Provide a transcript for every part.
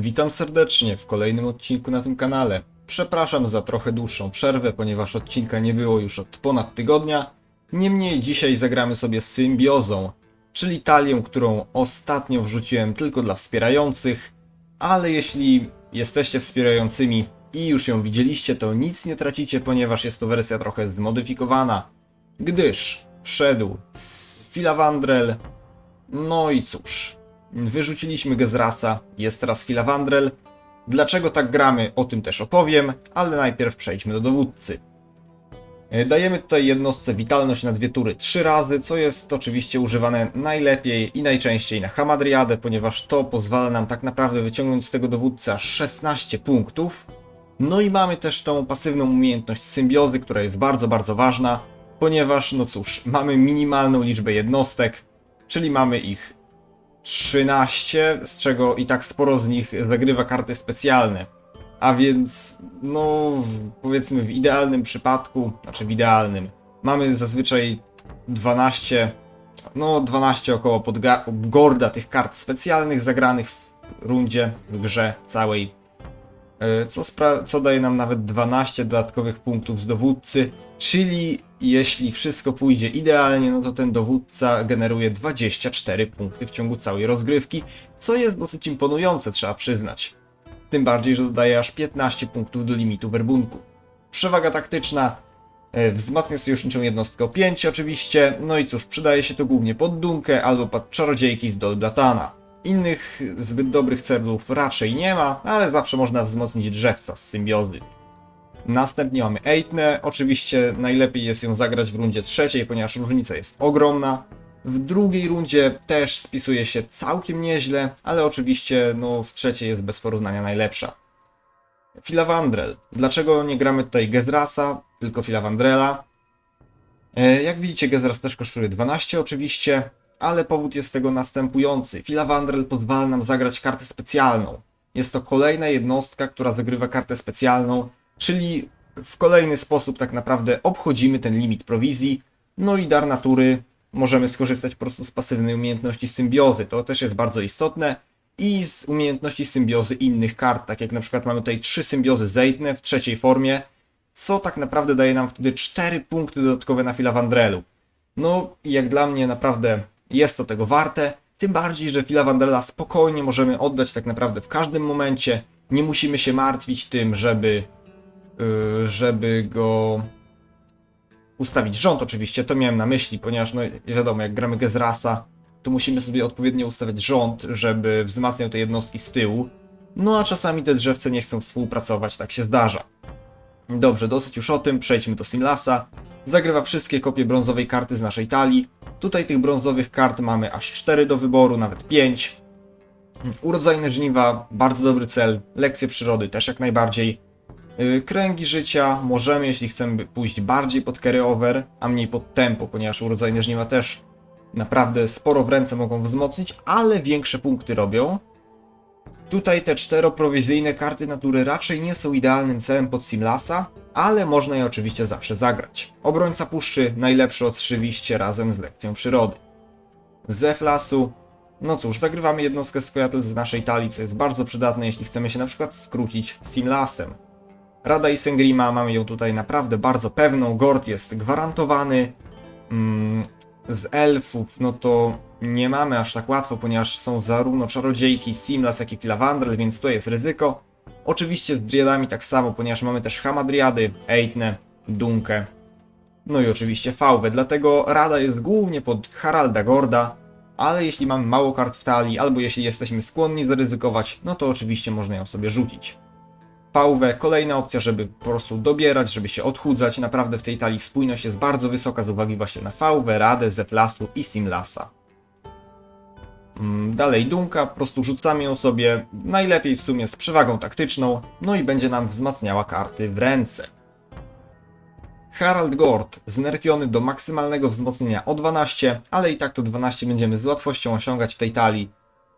Witam serdecznie w kolejnym odcinku na tym kanale. Przepraszam za trochę dłuższą przerwę, ponieważ odcinka nie było już od ponad tygodnia. Niemniej dzisiaj zagramy sobie z Symbiozą, czyli talią, którą ostatnio wrzuciłem tylko dla wspierających, ale jeśli jesteście wspierającymi i już ją widzieliście, to nic nie tracicie, ponieważ jest to wersja trochę zmodyfikowana, gdyż wszedł z Filavandrel, no i cóż, wyrzuciliśmy Gezrasa, jest teraz Filavandrel. Dlaczego tak gramy, o tym też opowiem, ale najpierw przejdźmy do dowódcy. E, Dajemy tutaj jednostce witalność na dwie tury trzy razy, co jest oczywiście używane najlepiej i najczęściej na Hamadriadę, ponieważ to pozwala nam tak naprawdę wyciągnąć z tego dowódcy aż 16 punktów. No i mamy też tą pasywną umiejętność symbiozy, która jest bardzo, bardzo ważna, ponieważ, no cóż, mamy minimalną liczbę jednostek, czyli mamy ich 13, z czego i tak sporo z nich zagrywa karty specjalne. A więc, no, powiedzmy w idealnym przypadku, znaczy w idealnym, mamy zazwyczaj 12, no 12 około gorda tych kart specjalnych zagranych w rundzie, w grze całej. E, Co, co daje nam nawet 12 dodatkowych punktów z dowódcy, czyli jeśli wszystko pójdzie idealnie, no to ten dowódca generuje 24 punkty w ciągu całej rozgrywki, co jest dosyć imponujące, trzeba przyznać. Tym bardziej, że dodaje aż 15 punktów do limitu werbunku. Przewaga taktyczna e, wzmacnia sojuszniczą jednostkę o 5 oczywiście, no i cóż, przydaje się to głównie pod Dunkę albo pod czarodziejki z Dolblatana. Innych zbyt dobrych celów raczej nie ma, ale zawsze można wzmocnić drzewca z symbiozy. Następnie mamy Eitne. Oczywiście najlepiej jest ją zagrać w rundzie trzeciej, ponieważ różnica jest ogromna. W drugiej rundzie też spisuje się całkiem nieźle, ale oczywiście no, w trzeciej jest bez porównania najlepsza. Filavandrel. Dlaczego nie gramy tutaj Gezrasa, tylko Filavandrela? E, Jak widzicie, Gezras też kosztuje 12 oczywiście, ale powód jest tego następujący. Filavandrel pozwala nam zagrać kartę specjalną. Jest to kolejna jednostka, która zagrywa kartę specjalną, czyli w kolejny sposób tak naprawdę obchodzimy ten limit prowizji, no i dar natury możemy skorzystać po prostu z pasywnej umiejętności symbiozy, to też jest bardzo istotne, i z umiejętności symbiozy innych kart, tak jak na przykład mamy tutaj trzy symbiozy Zeitne w trzeciej formie, co tak naprawdę daje nam wtedy 4 punkty dodatkowe na Filavandrelu. No jak dla mnie naprawdę jest to tego warte, tym bardziej, że Filavandrela spokojnie możemy oddać tak naprawdę w każdym momencie, nie musimy się martwić tym, żeby żeby go ustawić rząd oczywiście, to miałem na myśli, ponieważ no wiadomo, jak gramy Gezrasa, to musimy sobie odpowiednio ustawiać rząd, żeby wzmacniał te jednostki z tyłu, no a czasami te drzewce nie chcą współpracować, tak się zdarza. Dobrze, dosyć już o tym, przejdźmy do Simlasa. Zagrywa wszystkie kopie brązowej karty z naszej talii. Tutaj tych brązowych kart mamy aż 4 do wyboru, nawet 5. Urodzajne żniwa, bardzo dobry cel. Lekcje przyrody też jak najbardziej. Yy, Kręgi życia możemy, jeśli chcemy pójść bardziej pod carry over, a mniej pod tempo, ponieważ urodzajne żniwa też naprawdę sporo w ręce mogą wzmocnić, ale większe punkty robią. Tutaj te czteroprowizyjne karty natury raczej nie są idealnym celem pod Simlasa, ale można je oczywiście zawsze zagrać. Obrońca puszczy najlepszy oczywiście razem z lekcją przyrody. Zef lasu. No cóż, zagrywamy jednostkę Skojatel z naszej talii, co jest bardzo przydatne, jeśli chcemy się na przykład skrócić Simlasem. Rada i Sengrima, mamy ją tutaj naprawdę bardzo pewną, Gord jest gwarantowany. Mm, z elfów, no to nie mamy aż tak łatwo, ponieważ są zarówno czarodziejki, Simlas, jak i Filavandrel, więc to jest ryzyko. Oczywiście z Driadami tak samo, ponieważ mamy też Hamadriady, Eitne, Dunkę, no i oczywiście Fałwę, dlatego rada jest głównie pod Haralda Gorda, ale jeśli mamy mało kart w talii, albo jeśli jesteśmy skłonni zaryzykować, no to oczywiście można ją sobie rzucić. Pałwę, kolejna opcja, żeby po prostu dobierać, żeby się odchudzać. Naprawdę w tej talii spójność jest bardzo wysoka z uwagi właśnie na Fałwę, Radę, Zetlasu i Simlasa. Mm, Dalej Dunka, po prostu rzucamy ją sobie, najlepiej w sumie z przewagą taktyczną, no i będzie nam wzmacniała karty w ręce. Harald Gord, znerfiony do maksymalnego wzmocnienia o 12, ale i tak to 12 będziemy z łatwością osiągać w tej talii.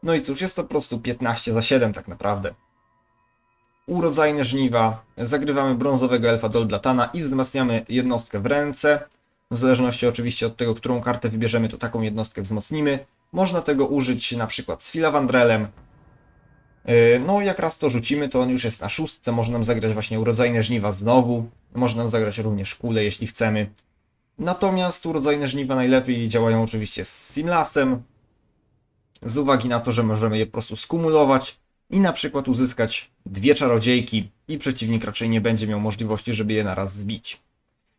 No i cóż, jest to po prostu 15 za 7 tak naprawdę urodzajne żniwa, zagrywamy brązowego elfa Dolblatana i wzmacniamy jednostkę w ręce. W zależności oczywiście od tego, którą kartę wybierzemy, to taką jednostkę wzmocnimy. Można tego użyć na przykład z Filavandrelem. Yy, No, jak raz to rzucimy, to on już jest na szóstce. Może nam zagrać właśnie urodzajne żniwa znowu. Może nam zagrać również kulę, jeśli chcemy. Natomiast urodzajne żniwa najlepiej działają oczywiście z Simlasem. Z uwagi na to, że możemy je po prostu skumulować i na przykład uzyskać dwie czarodziejki i przeciwnik raczej nie będzie miał możliwości, żeby je naraz zbić.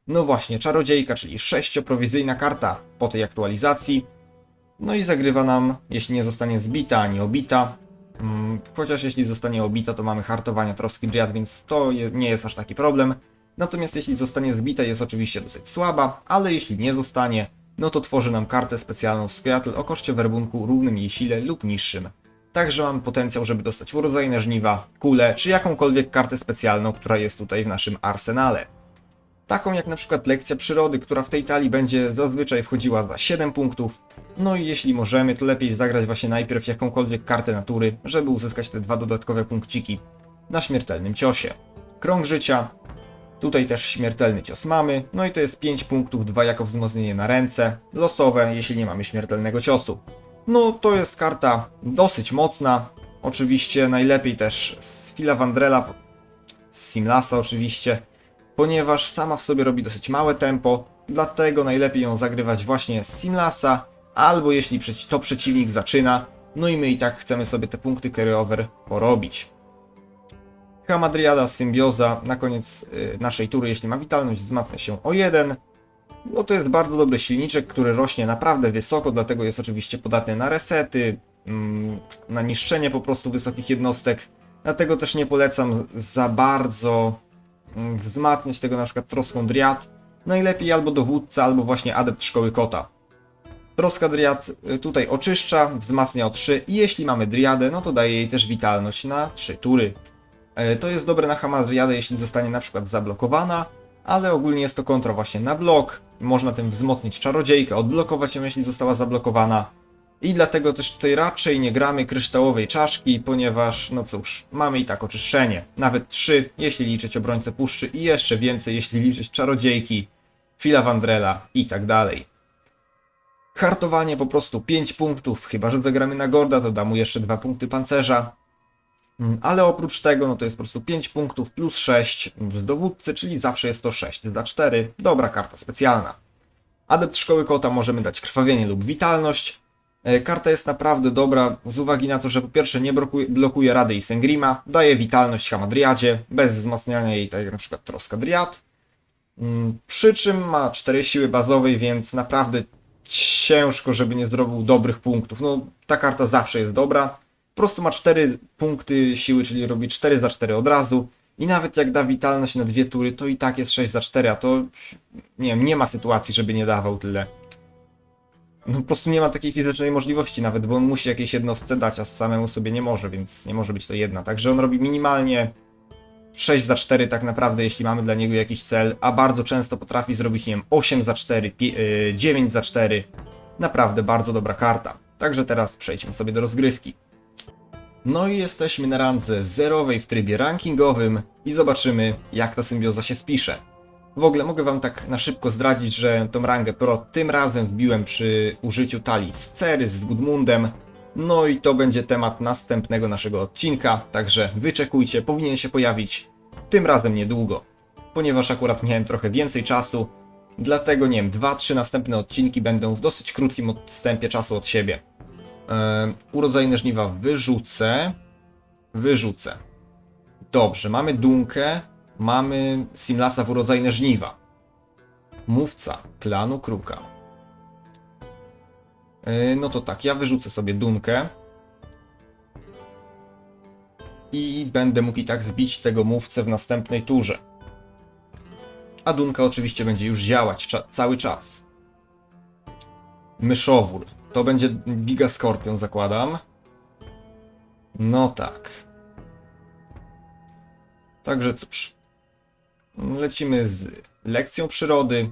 No właśnie, czarodziejka, czyli sześcioprowizyjna karta po tej aktualizacji. No i zagrywa nam, jeśli nie zostanie zbita ani obita. Mm, Chociaż jeśli zostanie obita, to mamy hartowania troski driad, więc to nie jest aż taki problem. Natomiast jeśli zostanie zbita, jest oczywiście dosyć słaba, ale jeśli nie zostanie, no to tworzy nam kartę specjalną Squiatl o koszcie werbunku równym jej sile lub niższym. Także mamy potencjał, żeby dostać urodzajne żniwa, kulę, czy jakąkolwiek kartę specjalną, która jest tutaj w naszym arsenale. Taką jak na przykład lekcja przyrody, która w tej talii będzie zazwyczaj wchodziła za 7 punktów. No i jeśli możemy, to lepiej zagrać właśnie najpierw jakąkolwiek kartę natury, żeby uzyskać te dwa dodatkowe punkciki na śmiertelnym ciosie. Krąg życia, Tutaj też śmiertelny cios mamy, no i to jest 5 punktów, 2 jako wzmocnienie na ręce, losowe, jeśli nie mamy śmiertelnego ciosu. No to jest karta dosyć mocna, oczywiście najlepiej też z Fila Vandrela, z Simlasa oczywiście, ponieważ sama w sobie robi dosyć małe tempo, dlatego najlepiej ją zagrywać właśnie z Simlasa, albo jeśli to przeciwnik zaczyna, no i my i tak chcemy sobie te punkty carry-over porobić. Hamadriada Symbioza na koniec y, naszej tury, jeśli ma witalność, wzmacnia się o 1. No to jest bardzo dobry silniczek, który rośnie naprawdę wysoko, dlatego jest oczywiście podatny na resety, mm, na niszczenie po prostu wysokich jednostek. Dlatego też nie polecam za bardzo mm, wzmacniać tego na przykład troską Driad. Najlepiej albo dowódca, albo właśnie adept szkoły kota. Troska Driad y, tutaj oczyszcza, wzmacnia o 3 i jeśli mamy Driadę, no to daje jej też witalność na 3 tury. E, To jest dobre na Hamadriadę, jeśli zostanie na przykład zablokowana, ale ogólnie jest to kontra właśnie na blok. Można tym wzmocnić czarodziejkę, odblokować ją, jeśli została zablokowana. I dlatego też tutaj raczej nie gramy kryształowej czaszki, ponieważ, no cóż, mamy i tak oczyszczenie. Nawet 3, jeśli liczyć obrońcę puszczy i jeszcze więcej, jeśli liczyć czarodziejki, fila Wandrela i tak dalej. Hartowanie po prostu 5 punktów, chyba że zagramy na Gorda, to da mu jeszcze 2 punkty pancerza. Mm, Ale oprócz tego, no to jest po prostu 5 punktów plus 6 z dowódcy, czyli zawsze jest to 6 za 4. Dobra karta specjalna. Adept szkoły kota możemy dać krwawienie lub witalność. E, Karta jest naprawdę dobra z uwagi na to, że po pierwsze nie blokuje, blokuje Rady i Sengrima, daje witalność Hamadriadzie, bez wzmacniania jej, tak jak na przykład Troska Driad. Mm, Przy czym ma 4 siły bazowej, więc naprawdę ciężko, żeby nie zrobił dobrych punktów. No, ta karta zawsze jest dobra. Po prostu ma 4 punkty siły, czyli robi 4 za 4 od razu. I nawet jak da witalność na dwie tury, to i tak jest 6 za 4, a to nie wiem, nie ma sytuacji, żeby nie dawał tyle. No po prostu nie ma takiej fizycznej możliwości nawet, bo on musi jakiejś jednostce dać, a samemu sobie nie może, więc nie może być to jedna. Także on robi minimalnie 6 za 4 tak naprawdę, jeśli mamy dla niego jakiś cel, a bardzo często potrafi zrobić, nie wiem, 8 za 4, pi- yy, 9 za 4. Naprawdę bardzo dobra karta. Także teraz przejdźmy sobie do rozgrywki. No i jesteśmy na randze zerowej w trybie rankingowym i zobaczymy, jak ta symbioza się spisze. W ogóle mogę wam tak na szybko zdradzić, że tą rangę pro tym razem wbiłem przy użyciu talii z Cery z Gudmundem. No i to będzie temat następnego naszego odcinka, także wyczekujcie, powinien się pojawić tym razem niedługo. Ponieważ akurat miałem trochę więcej czasu, dlatego nie wiem, 2-3 następne odcinki będą w dosyć krótkim odstępie czasu od siebie. Urodzajne żniwa wyrzucę. Wyrzucę. Dobrze, mamy Dunkę, mamy Simlasa w urodzajne żniwa. Mówca klanu Kruka. Yy, no to tak, ja wyrzucę sobie Dunkę. I będę mógł i tak zbić tego mówcę w następnej turze. A Dunka oczywiście będzie już działać cza- cały czas. Myszowór. To będzie Giga Skorpion, zakładam. No tak. Także cóż. Lecimy z lekcją przyrody.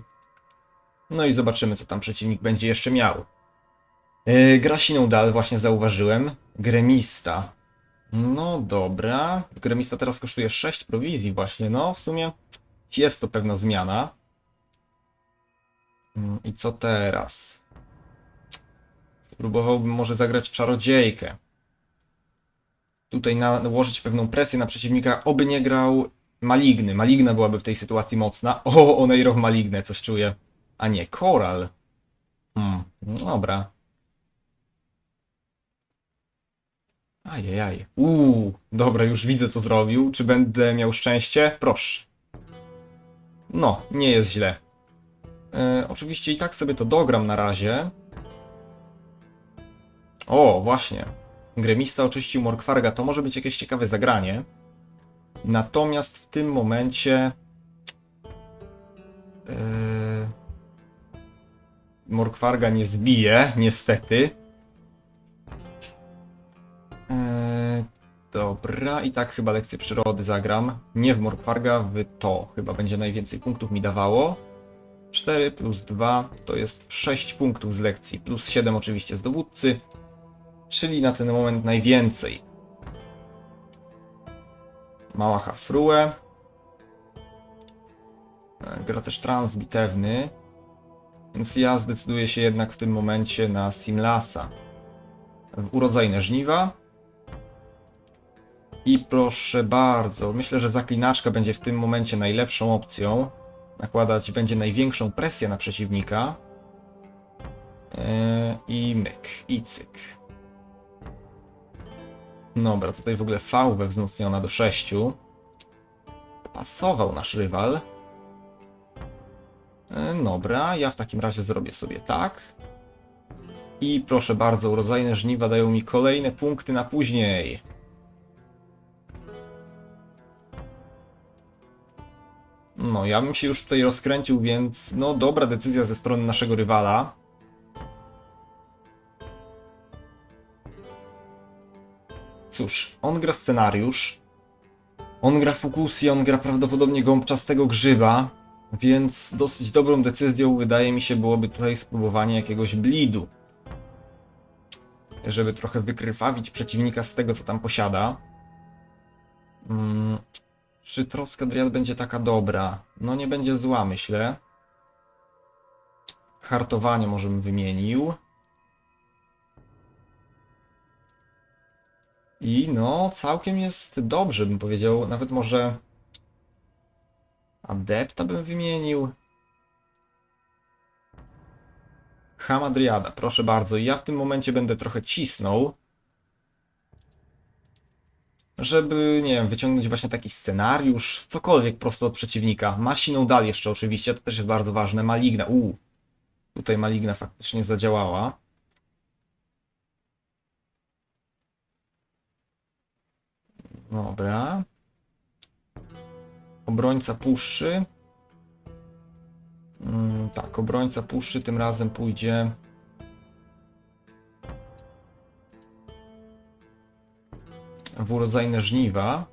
No i zobaczymy, co tam przeciwnik będzie jeszcze miał. Yy, Grasiną dal właśnie zauważyłem. Gremista. No dobra. Gremista teraz kosztuje 6 prowizji właśnie. No w sumie jest to pewna zmiana. Mm, I co teraz? Spróbowałbym może zagrać czarodziejkę. tutaj nałożyć pewną presję na przeciwnika, oby nie grał Maligny. Maligna byłaby w tej sytuacji mocna. O, Oneiro w Malignę, coś czuję. A nie, Koral. Hmm, no dobra. Ajajaj. Uuu, dobra, już widzę co zrobił. Czy będę miał szczęście? Proszę. No, nie jest źle. E, oczywiście i tak sobie to dogram na razie. O, właśnie. Gremista oczyścił Morkwarga, to może być jakieś ciekawe zagranie. Natomiast w tym momencie. Yy, Morkwarga nie zbije, niestety. Yy, dobra, i tak chyba lekcję przyrody zagram. Nie w Morkwarga, w to. Chyba będzie najwięcej punktów mi dawało. 4 plus 2 to jest 6 punktów z lekcji, plus 7 oczywiście z dowódcy, czyli na ten moment najwięcej. Mała Hafrue. Gra też transbitewny. Więc ja zdecyduję się jednak w tym momencie na Simlasa. Urodzajne żniwa. I proszę bardzo, myślę, że zaklinaczka będzie w tym momencie najlepszą opcją. Nakładać będzie największą presję na przeciwnika. E, I myk, i cyk. Dobra, tutaj w ogóle fałwę wzmocniona do 6. Pasował nasz rywal. E, Dobra, ja w takim razie zrobię sobie tak. I proszę bardzo, urodzajne żniwa dają mi kolejne punkty na później. No, ja bym się już tutaj rozkręcił, więc no dobra decyzja ze strony naszego rywala. Cóż, on gra scenariusz, on gra Fukusję, on gra prawdopodobnie gąbczastego grzyba, więc dosyć dobrą decyzją wydaje mi się byłoby tutaj spróbowanie jakiegoś blidu. Żeby trochę wykrwawić przeciwnika z tego, co tam posiada. Mm, czy troska Driad będzie taka dobra? No nie będzie zła, myślę. Hartowanie może bym wymienił. I no, całkiem jest dobrze, bym powiedział. Nawet może Adepta bym wymienił. Hamadriada, proszę bardzo. Ja w tym momencie będę trochę cisnął. Żeby, nie wiem, wyciągnąć właśnie taki scenariusz, cokolwiek prosto od przeciwnika. Ma siną dal jeszcze oczywiście, to też jest bardzo ważne. Maligna, uuu. Tutaj Maligna faktycznie zadziałała. Dobra. Obrońca puszczy. Mm, tak, obrońca puszczy tym razem pójdzie. W urodzajne żniwa.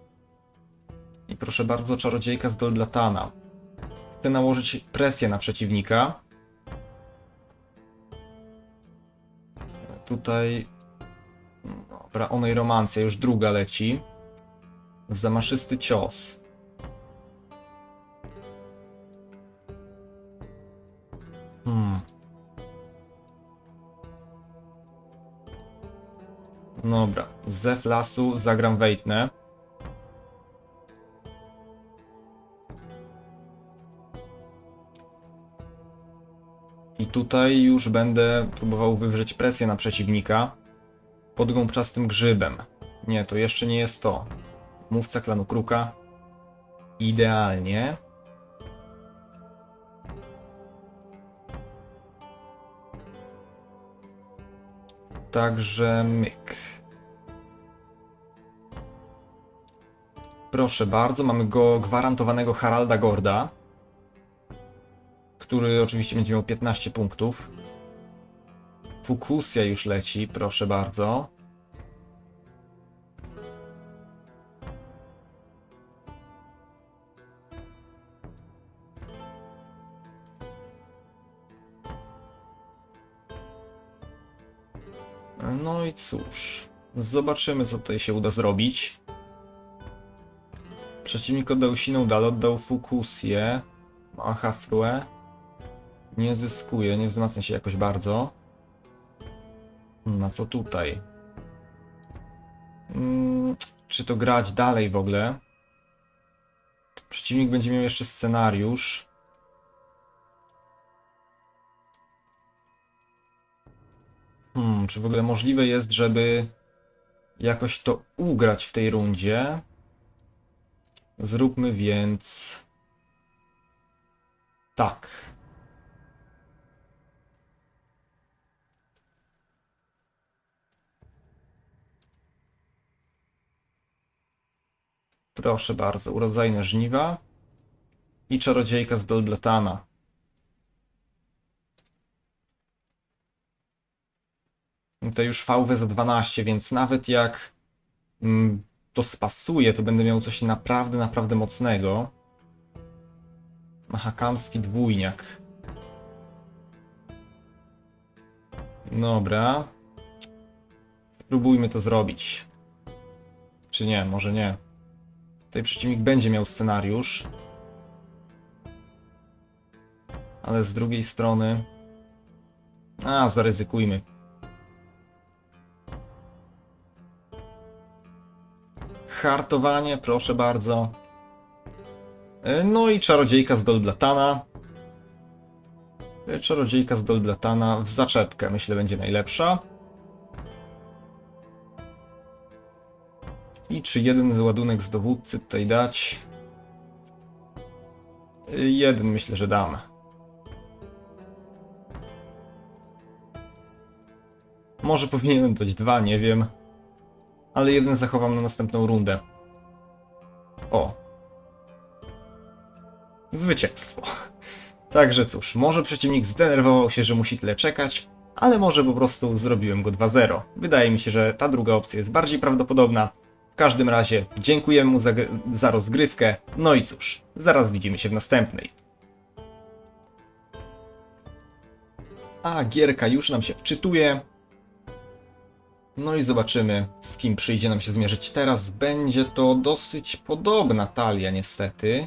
I proszę bardzo, czarodziejka z Doldlatana. Chcę nałożyć presję na przeciwnika. Tutaj. Dobra, onej romancja, już druga leci. Zamaszysty cios. Hmm. Dobra, Zef lasu zagram Wejtnę. I tutaj już będę próbował wywrzeć presję na przeciwnika pod gąbczastym grzybem. Nie, to jeszcze nie jest to. Mówca klanu Kruka. Idealnie. Także myk. Proszę bardzo, mamy go gwarantowanego Haralda Gorda, który oczywiście będzie miał 15 punktów. Fukusja już leci, proszę bardzo. Cóż, zobaczymy co tutaj się uda zrobić. Przeciwnik oddał siną dal, oddał Fukusję. Ma Hafrue. Nie zyskuje, nie wzmacnia się jakoś bardzo. Na co tutaj? Mm, czy to grać dalej w ogóle? Przeciwnik będzie miał jeszcze scenariusz. Hmm, czy w ogóle możliwe jest, żeby jakoś to ugrać w tej rundzie? Zróbmy więc tak. Proszę bardzo, urodzajne żniwa i czarodziejka z Dolblatana. To już VW za 12, więc nawet jak mm, to spasuje, to będę miał coś naprawdę, naprawdę mocnego. Mahakamski dwójniak. Dobra. Spróbujmy to zrobić. Czy nie, może nie. Tutaj przeciwnik będzie miał scenariusz. Ale z drugiej strony... A, zaryzykujmy. Hartowanie, proszę bardzo. E, No i czarodziejka z Dolblatana. E, Czarodziejka z Dolblatana w zaczepkę, myślę, będzie najlepsza. I czy jeden ładunek z dowódcy tutaj dać? E, Jeden myślę, że dam. Może powinienem dać dwa, nie wiem. Ale jeden zachowam na następną rundę. O, Zwycięstwo. Także cóż, może przeciwnik zdenerwował się, że musi tyle czekać, ale może po prostu zrobiłem go 2-0. Wydaje mi się, że ta druga opcja jest bardziej prawdopodobna. W każdym razie dziękujemy mu za, za rozgrywkę. No i cóż, zaraz widzimy się w następnej. A gierka już nam się wczytuje. No i zobaczymy, z kim przyjdzie nam się zmierzyć teraz. Będzie to dosyć podobna talia, niestety.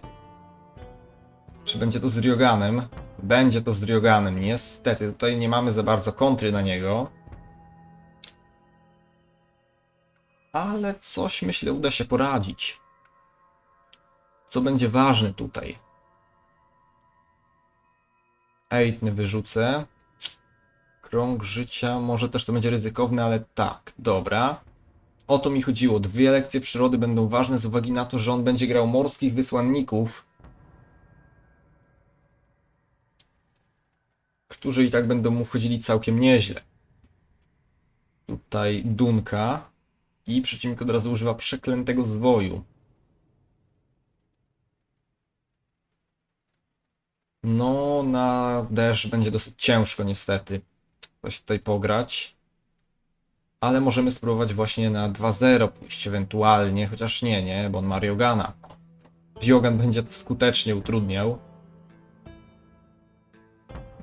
Czy będzie to z Ryoganem? Będzie to z Ryoganem, niestety. Tutaj nie mamy za bardzo kontry na niego. Ale coś myślę uda się poradzić. Co będzie ważne tutaj? Ejtny wyrzucę. Krąg życia, może też to będzie ryzykowne, ale tak, dobra. O to mi chodziło. Dwie lekcje przyrody będą ważne z uwagi na to, że on będzie grał morskich wysłanników. którzy i tak będą mu wchodzili całkiem nieźle. Tutaj Dunka i przeciwnik od razu używa przeklętego zwoju. No, na deszcz będzie dosyć ciężko niestety coś tutaj pograć. Ale możemy spróbować właśnie na 2-0 pójść ewentualnie, chociaż nie, nie, bo on ma Ryogana. Ryogan będzie to skutecznie utrudniał.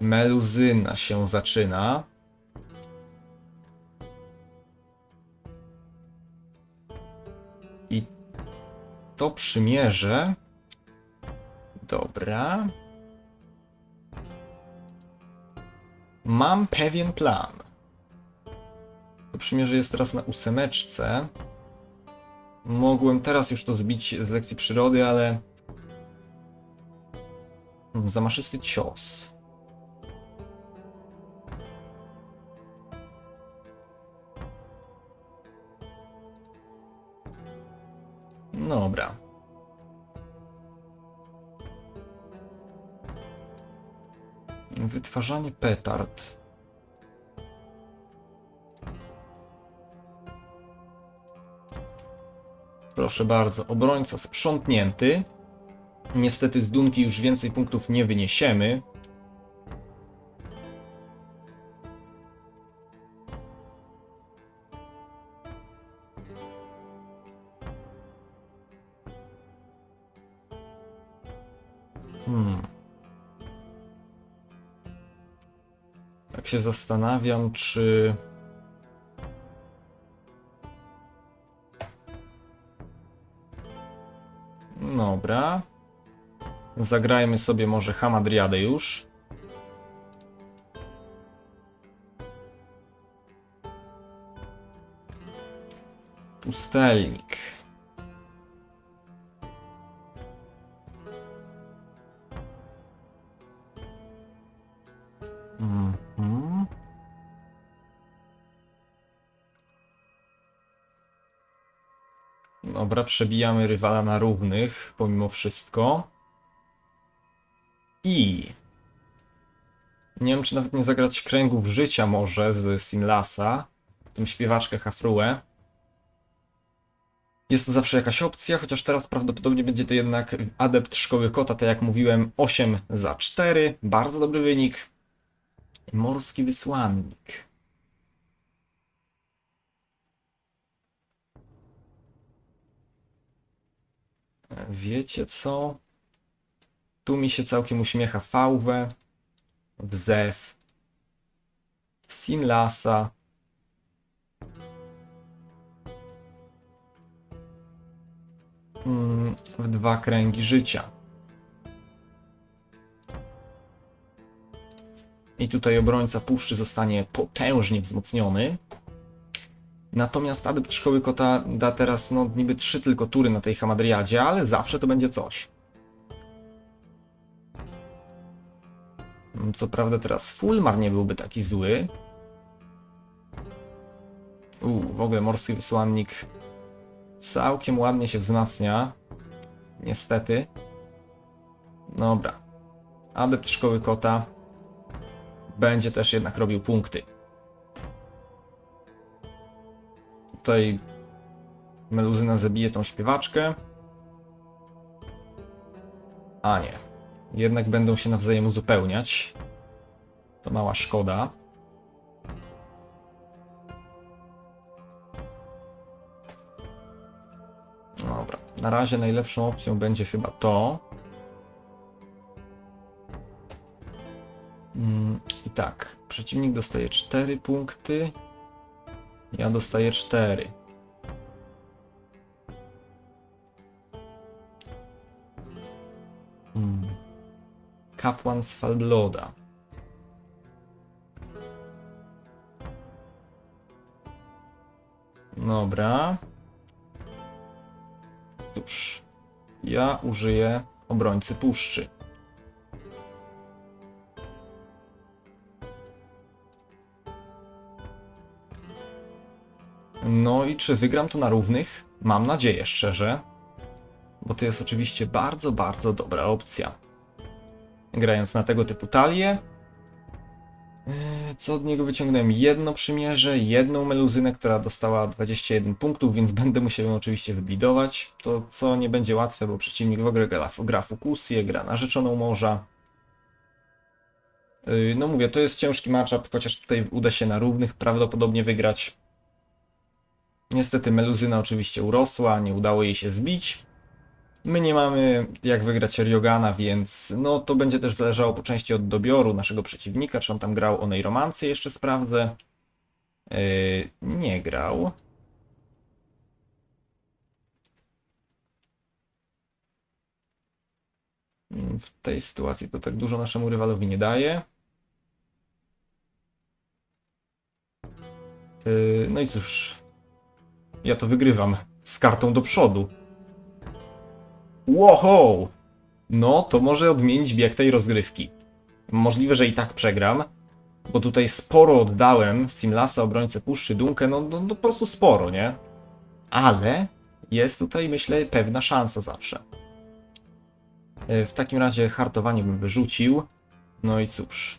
Meluzyna się zaczyna. I to przymierze. Dobra. Mam pewien plan. To przymierze jest teraz na ósemeczce. Mogłem teraz już to zbić z lekcji przyrody, ale... Hmm, Zamaszysty cios. Dobra. Wytwarzanie petard. Proszę bardzo, obrońca sprzątnięty. Niestety z Dunki już więcej punktów nie wyniesiemy. Hmm. Się zastanawiam, czy. Dobra. Zagrajmy sobie może Hamadriadę już. Pustelnik. Przebijamy rywala na równych, pomimo wszystko. I... Nie wiem, czy nawet nie zagrać kręgów życia może z Simlasa, tą śpiewaczkę Hafruę. Jest to zawsze jakaś opcja, chociaż teraz prawdopodobnie będzie to jednak adept szkoły kota, tak jak mówiłem, 8 za 4, bardzo dobry wynik. Morski wysłannik. Wiecie co? Tu mi się całkiem uśmiecha Fałwę, Wzew, Simlasa. Mm, w dwa kręgi życia. I tutaj obrońca puszczy zostanie potężnie wzmocniony. Natomiast adept szkoły kota da teraz no niby trzy tylko tury na tej hamadriadzie, ale zawsze to będzie coś. Co prawda teraz Fulmar nie byłby taki zły. U, w ogóle morski wysłannik całkiem ładnie się wzmacnia. Niestety. Dobra. Adept szkoły kota będzie też jednak robił punkty. Tutaj Meluzyna zabije tą śpiewaczkę. A nie. Jednak będą się nawzajem uzupełniać. To mała szkoda. Dobra. Na razie najlepszą opcją będzie chyba to. Mm, I tak. Przeciwnik dostaje 4 punkty. Ja dostaję 4. Hmm. Kapłan z Falbloda. Dobra. Cóż. Ja użyję obrońcy puszczy. No i czy wygram to na równych? Mam nadzieję, szczerze. Bo to jest oczywiście bardzo, bardzo dobra opcja. Grając na tego typu talię. Yy, Co od niego wyciągnąłem? Jedno przymierze, jedną meluzynę, która dostała 21 punktów, więc będę musiał ją oczywiście wybidować. To co nie będzie łatwe, bo przeciwnik w ogóle gra, gra Fukusję, gra narzeczoną morza. Yy, No mówię, to jest ciężki matchup, chociaż tutaj uda się na równych prawdopodobnie wygrać. Niestety Meluzyna oczywiście urosła, nie udało jej się zbić. My nie mamy jak wygrać Ryogana, więc no to będzie też zależało po części od dobioru naszego przeciwnika, czy on tam grał o Neiromancję, jeszcze sprawdzę. Yy, nie grał. Mm, W tej sytuacji to tak dużo naszemu rywalowi nie daje. Yy, no i cóż, ja to wygrywam z kartą do przodu. Wow! No, to może odmienić bieg tej rozgrywki. Możliwe, że i tak przegram, bo tutaj sporo oddałem Simlasa, obrońcę Puszczy, Dunkę, no, no, no po prostu sporo, nie? Ale jest tutaj, myślę, pewna szansa zawsze. E, W takim razie hartowanie bym wyrzucił. No i cóż.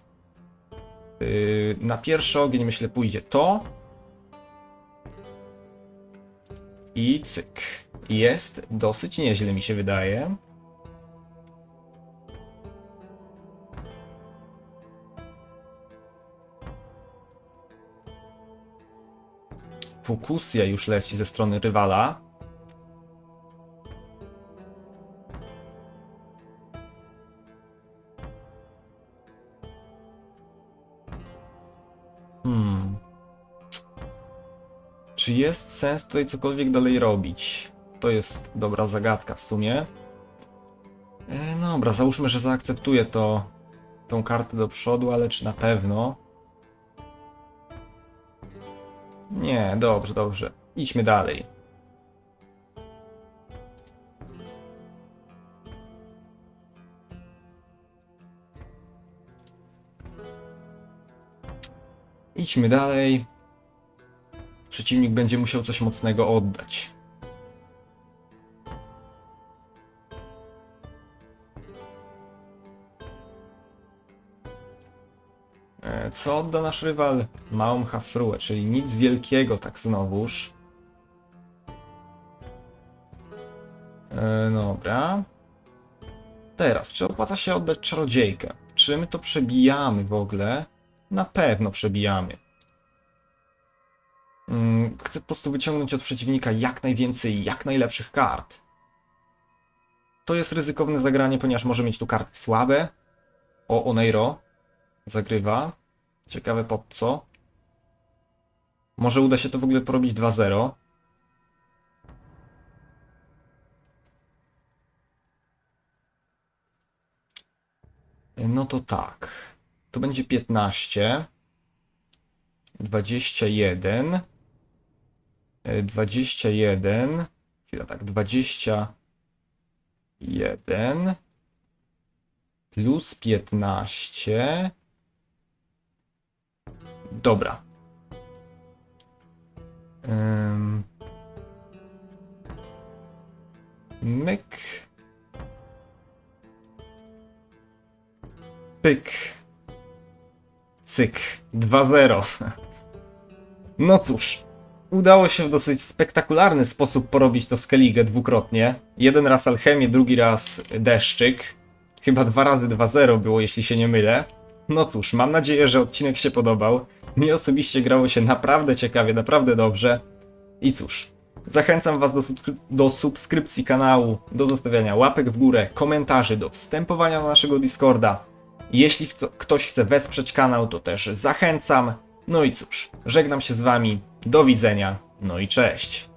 Yy, Na pierwszy ogień, myślę, pójdzie to. I cyk. Jest dosyć nieźle, mi się wydaje. Fukusja już leci ze strony rywala. Hmm. Czy jest sens tutaj cokolwiek dalej robić? To jest dobra zagadka w sumie. E, no dobra, załóżmy, że zaakceptuję to, tą kartę do przodu, ale czy na pewno? Nie, dobrze, dobrze. Idźmy dalej. Idźmy dalej. Przeciwnik będzie musiał coś mocnego oddać. E, Co odda nasz rywal? Małą hafruę, czyli nic wielkiego, tak znowuż. E, dobra. Teraz, czy opłaca się oddać czarodziejkę? Czy my to przebijamy w ogóle? Na pewno przebijamy. Mm, Chcę po prostu wyciągnąć od przeciwnika jak najwięcej, jak najlepszych kart. To jest ryzykowne zagranie, ponieważ może mieć tu karty słabe. O, Oneiro zagrywa. Ciekawe pod co. Może uda się to w ogóle porobić 2-0. No to tak. To będzie 15. 21. e, 21. Chwila, tak. 21. Plus 15. Dobra. Ym. Myk. Pyk. Cyk. 2-0. No cóż. Udało się w dosyć spektakularny sposób porobić to Skellige dwukrotnie. Jeden raz alchemię, drugi raz deszczyk. Chyba dwa razy 2-0 było, jeśli się nie mylę. No cóż, mam nadzieję, że odcinek się podobał. Mnie osobiście grało się naprawdę ciekawie, naprawdę dobrze. I cóż, zachęcam Was do, do subskrypcji kanału, do zostawiania łapek w górę, komentarzy, do wstępowania na naszego Discorda. Jeśli chco- ktoś chce wesprzeć kanał, to też zachęcam. No i cóż, żegnam się z Wami, do widzenia, no i cześć.